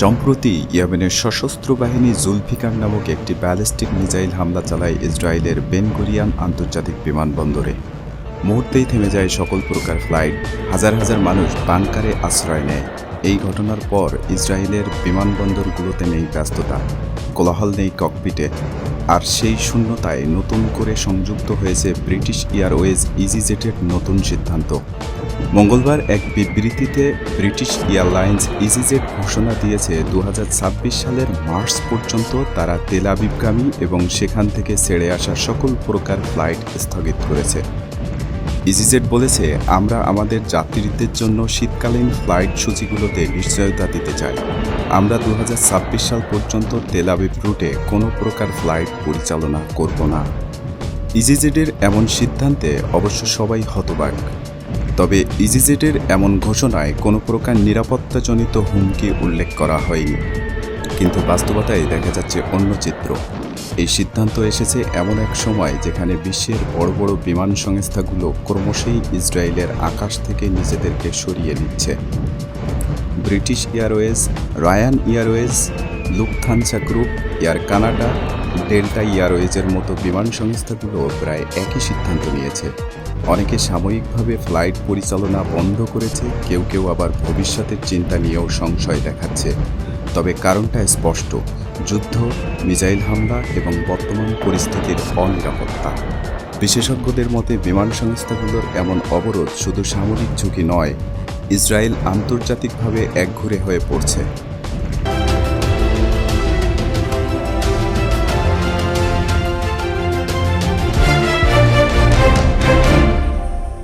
সম্প্রতি ইয়েমেনের সশস্ত্র বাহিনী জুলফিকার নামক একটি ব্যালিস্টিক মিসাইল হামলা চালায় ইসরায়েলের বেনগরিয়ান আন্তর্জাতিক বিমানবন্দরে। মুহূর্তেই থেমে যায় সকল প্রকার ফ্লাইট। হাজার হাজার মানুষ বাংকারে আশ্রয় নেয়। এই ঘটনার পর ইসরায়েলের বিমানবন্দরগুলোতে নেই ব্যস্ততা, কোলাহল নেই ককপিটে। আর সেই শূন্যতায় নতুন করে সংযুক্ত হয়েছে ব্রিটিশ এয়ারওয়েজ ইজিজেটের নতুন সিদ্ধান্ত। মঙ্গলবার এক বিবৃতিতে ব্রিটিশ এয়ারলাইন্স ইজিজেট ঘোষণা দিয়েছে দু হাজার ছাব্বিশ সালের মার্চ পর্যন্ত তারা তেল আবিবগামী এবং সেখান থেকে ছেড়ে আসা সকল প্রকার ফ্লাইট স্থগিত করেছে। ইজিজেট বলেছে, আমরা আমাদের যাত্রীদের জন্য শীতকালীন ফ্লাইট সূচিগুলোতে নিশ্চয়তা দিতে চাই। আমরা দু হাজার ছাব্বিশ সাল পর্যন্ত তেল আবিব রুটে কোনো প্রকার ফ্লাইট পরিচালনা করব না। ইজিজেটের এমন সিদ্ধান্তে অবশ্য সবাই হতবাক। তবে ইজিজেটের এমন ঘোষণায় কোনো প্রকার নিরাপত্তাজনিত হুমকি উল্লেখ করা হয়নি। কিন্তু বাস্তবতায় দেখা যাচ্ছে অন্য চিত্র। এই সিদ্ধান্ত এসেছে এমন এক সময় যেখানে বিশ্বের বড় বড় বিমান সংস্থাগুলো ক্রমশই ইসরায়েলের আকাশ থেকে নিজেদেরকে সরিয়ে নিচ্ছে। British Airways, Ryan Airways Lufthansa group, Air Canada Delta এয়ারওয়েজের মতো বিমান সংস্থাগুলো প্রায় একই সিদ্ধান্ত নিয়েছে। অনেকে সাময়িকভাবে ফ্লাইট পরিচালনা বন্ধ করেছে, কেউ কেউ আবার ভবিষ্যতের চিন্তা নিয়েও সংশয় দেখাচ্ছে। তবে কারণটা স্পষ্ট, যুদ্ধ, মিসাইল হামলা এবং বর্তমান পরিস্থিতির অনিরাপত্তা। বিশেষজ্ঞদের মতে, বিমান সংস্থাগুলোর এমন অবরোধ শুধু সামরিক ঝুঁকি নয়, ইসরায়েল আন্তর্জাতিকভাবে একঘরে হয়ে পড়ছে।